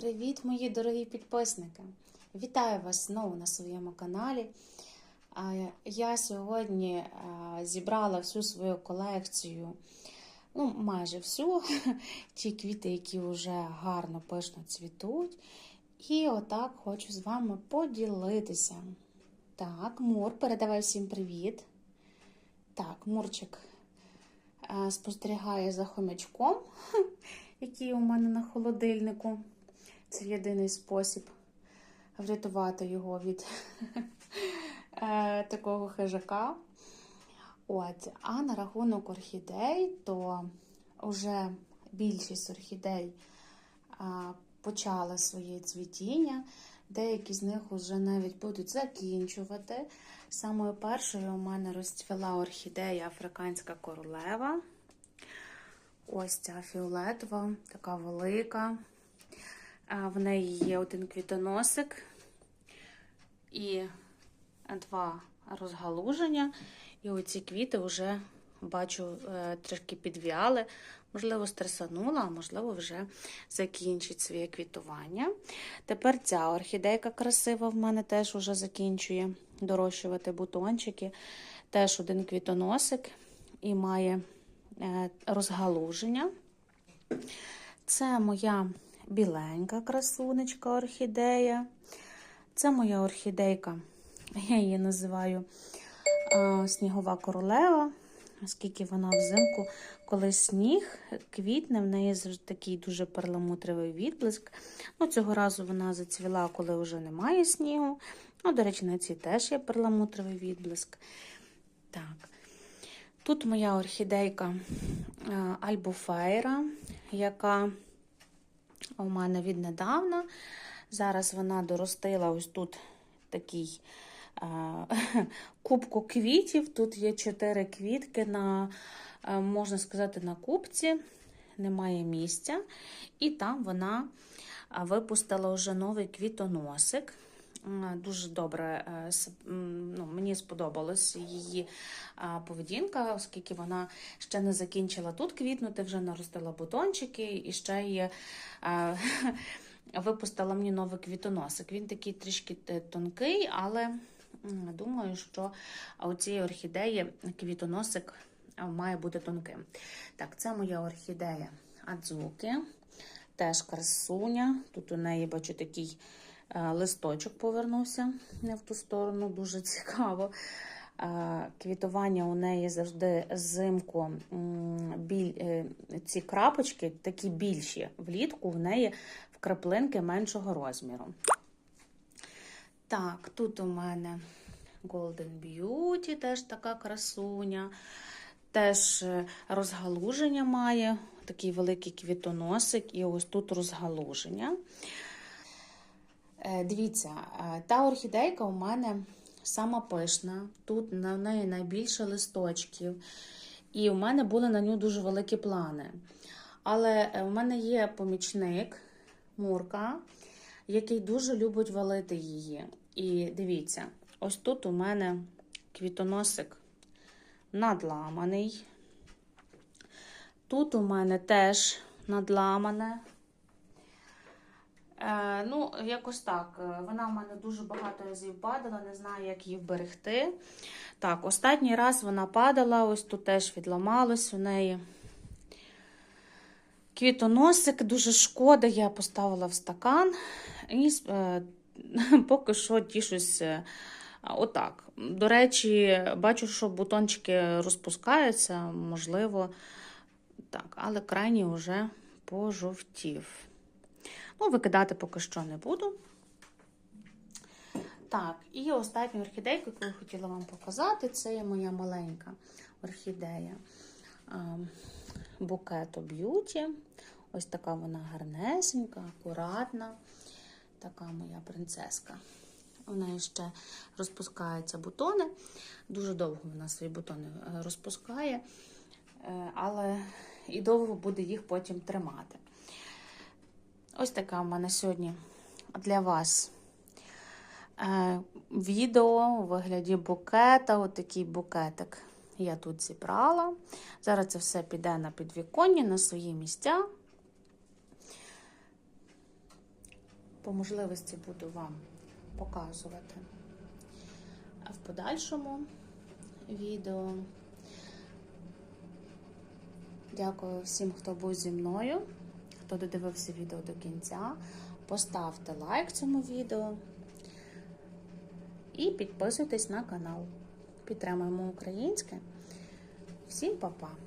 Привіт, мої дорогі підписники! Вітаю вас знову на своєму каналі. Я сьогодні зібрала всю свою колекцію, ну, майже всю, ті квіти, які вже гарно пишно цвітуть. І отак хочу з вами поділитися. Так, Мур, передавай всім привіт. Так, Мурчик спостерігає за хомячком, який у мене на холодильнику. Це єдиний спосіб врятувати його від е, такого хижака. От. А на рахунок орхідей, то вже більшість орхідей а, почали своє цвітіння. Деякі з них вже навіть будуть закінчувати. Самою першою у мене розцвіла орхідея Африканська королева. Ось ця фіолетова, така велика. В неї є один квітоносик і два розгалуження. І оці квіти вже бачу е, трішки підв'яли. Можливо, стресанула, а можливо, вже закінчить своє квітування. Тепер ця орхідейка красива в мене теж вже закінчує дорощувати бутончики. Теж один квітоносик і має е, розгалуження. Це моя біленька красунечка орхідея. Це моя орхідейка, я її називаю снігова королева, оскільки вона взимку, коли сніг квітне, в неї такий дуже перламутровий відблиск. Ну, Цього разу вона зацвіла, коли вже немає снігу. Ну, До речі, на цій теж є перламутровий відблиск. Так. Тут моя орхідейка Альбуфейра, яка у мене віднедавна. Зараз вона доростила ось тут такий е, кубку квітів. Тут є чотири квітки, на, е, можна сказати, на кубці, немає місця. І там вона випустила вже новий квітоносик. Дуже добре, ну, мені сподобалась її поведінка, оскільки вона ще не закінчила тут квітнути, вже наростила бутончики і ще є. Випустила мені новий квітоносик. Він такий трішки тонкий, але думаю, що у цієї орхідеї квітоносик має бути тонким. Так, це моя орхідея Адзуки, теж красуня. Тут у неї бачу такий листочок повернувся не в ту сторону, дуже цікаво. Квітування у неї завжди зимку біль, е, ці крапочки такі більші. Влітку в неї в краплинки меншого розміру. Так, тут у мене Golden Beauty, теж така красуня. Теж е, розгалуження має, такий великий квітоносик, і ось тут розгалуження. Е, дивіться, та орхідейка у мене сама пишна. Тут на неї найбільше листочків. І у мене були на нього дуже великі плани. Але у мене є помічник Мурка, який дуже любить валити її. І дивіться, ось тут у мене квітоносик надламаний. Тут у мене теж надламане. Е, ну, якось так. Е, вона в мене дуже багато разів падала, не знаю, як її вберегти. Так, останній раз вона падала, ось тут теж відламалось у неї. Квітоносик, дуже шкода, я поставила в стакан і е, поки що тішусь отак. До речі, бачу, що бутончики розпускаються, можливо, так, але крайній вже пожовтів. Ну, викидати поки що не буду. Так, і остання орхідейка, яку я хотіла вам показати, це є моя маленька орхідея Букето Б'юті. Ось така вона гарнесенька, акуратна. Така моя принцеска. У неї ще розпускаються бутони. Дуже довго вона свої бутони е, розпускає, е, але і довго буде їх потім тримати. Ось така у мене сьогодні для вас е, відео у вигляді букета. Отакий букетик я тут зібрала. Зараз це все піде на підвіконні, на свої місця. по можливості буду вам показувати. В подальшому відео. Дякую всім, хто був зі мною, хто додивився відео до кінця. Поставте лайк цьому відео і підписуйтесь на канал. Підтримуємо українське. Всім па-па!